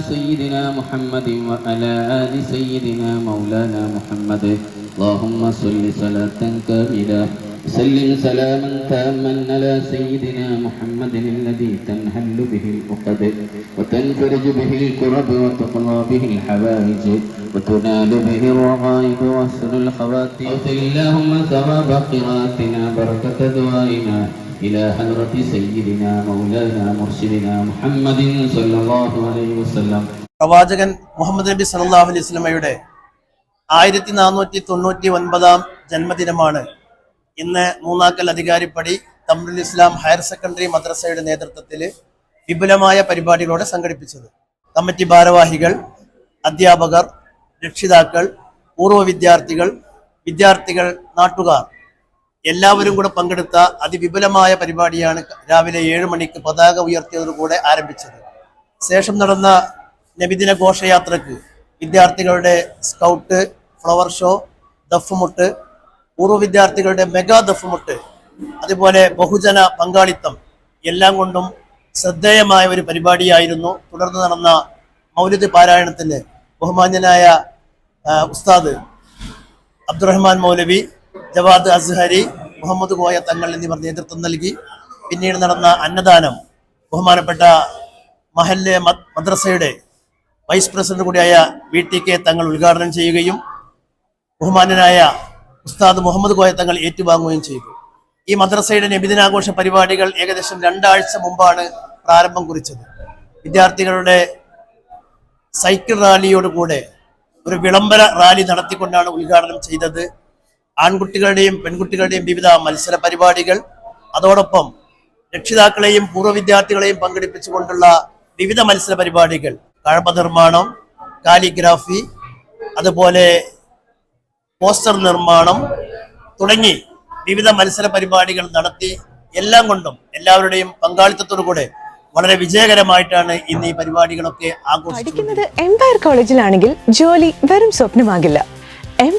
سيدنا محمد وعلى آل سيدنا مولانا محمد. اللهم صل صلاة كاملة. سلم سلاما تاما على سيدنا محمد الذي تنهل به العقد وتنفرج به الكرب وتقضى به الحوائج وتنال به الرغائب وحسن الخواتم. اغفر اللهم ثواب قراءتنا بركة دعائنا إلى حضرة سيدنا مولانا مرشدنا محمد صلى الله عليه وسلم പ്രവാചകൻ മുഹമ്മദ് നബി സല്ലല്ലാഹു അലൈഹി വസല്ലമയുടെ ആയിരത്തി നാനൂറ്റി തൊണ്ണൂറ്റി ഒൻപതാം ജന്മദിനമാണ് ഇന്ന് മൂന്നാക്കൽ അധികാരിപ്പടി തമ്രുൽ ഇസ്ലാം ഹയർ സെക്കൻഡറി മദ്രസയുടെ നേതൃത്വത്തിൽ വിപുലമായ പരിപാടികളോടെ സംഘടിപ്പിച്ചത് കമ്മിറ്റി ഭാരവാഹികൾ അധ്യാപകർ രക്ഷിതാക്കൾ പൂർവ്വ വിദ്യാർത്ഥികൾ വിദ്യാർത്ഥികൾ നാട്ടുകാർ എല്ലാവരും കൂടെ പങ്കെടുത്ത അതിവിപുലമായ പരിപാടിയാണ് രാവിലെ ഏഴ് മണിക്ക് പതാക ഉയർത്തിയതോടുകൂടെ ആരംഭിച്ചത്. ശേഷം നടന്ന നബിദിന ഘോഷയാത്രക്ക് വിദ്യാർത്ഥികളുടെ സ്കൗട്ട് ഫ്ലവർ ഷോ ദഫ്മുട്ട് പൂർവ വിദ്യാർത്ഥികളുടെ മെഗാ ദഫ്മുട്ട് അതുപോലെ ബഹുജന പങ്കാളിത്തം എല്ലാം കൊണ്ടും ശ്രദ്ധേയമായ ഒരു പരിപാടിയായിരുന്നു. തുടർന്ന് നടന്ന മൗലിദ് പാരായണത്തിന് ബഹുമാന്യനായ ഉസ്താദ് അബ്ദുറഹ്മാൻ മൗലവി ജവാദ് അസ്ഹരി മുഹമ്മദ് കോയ തങ്ങൾ എന്നിവർ നേതൃത്വം നൽകി. പിന്നീട് നടന്ന അന്നദാനം ബഹുമാനപ്പെട്ട മഹല്ലെ മദ്- മദ്രസയുടെ വൈസ് പ്രസിഡന്റ് കൂടിയായ വി ടി കെ തങ്ങൾ ഉദ്ഘാടനം ചെയ്യുകയും ബഹുമാനനായ ഉസ്താദ് മുഹമ്മദ് കോയ തങ്ങൾ ഏറ്റുവാങ്ങുകയും ചെയ്തു. ഈ മദ്രസയുടെ നബിദിനാഘോഷ പരിപാടികൾ ഏകദേശം രണ്ടാഴ്ച മുമ്പാണ് പ്രാരംഭം കുറിച്ചത്. വിദ്യാർത്ഥികളുടെ സൈക്കിൾ റാലിയോടുകൂടെ ഒരു വിളംബര റാലി നടത്തിക്കൊണ്ടാണ് ഉദ്ഘാടനം ചെയ്തത്. ആൺകുട്ടികളുടെയും പെൺകുട്ടികളുടെയും വിവിധ മത്സര പരിപാടികൾ അതോടൊപ്പം രക്ഷിതാക്കളെയും പൂർവ വിദ്യാർത്ഥികളെയും പങ്കെടുപ്പിച്ചുകൊണ്ടുള്ള വിവിധ മത്സര പരിപാടികൾ. കഴപ്പ നിർമ്മാണം കാലിഗ്രാഫി അതുപോലെ പോസ്റ്റർ നിർമ്മാണം തുടങ്ങി വിവിധ മത്സര പരിപാടികൾ നടത്തി എല്ലാം കൊണ്ടും എല്ലാവരുടെയും പങ്കാളിത്തത്തോടു കൂടെ വളരെ വിജയകരമായിട്ടാണ് ഇന്ന് ഈ പരിപാടികളൊക്കെ ആഘോഷിക്കുന്നത്. എംപയർ കോളേജിലാണെങ്കിൽ ജോലി വെറും സ്വപ്നമാകില്ല.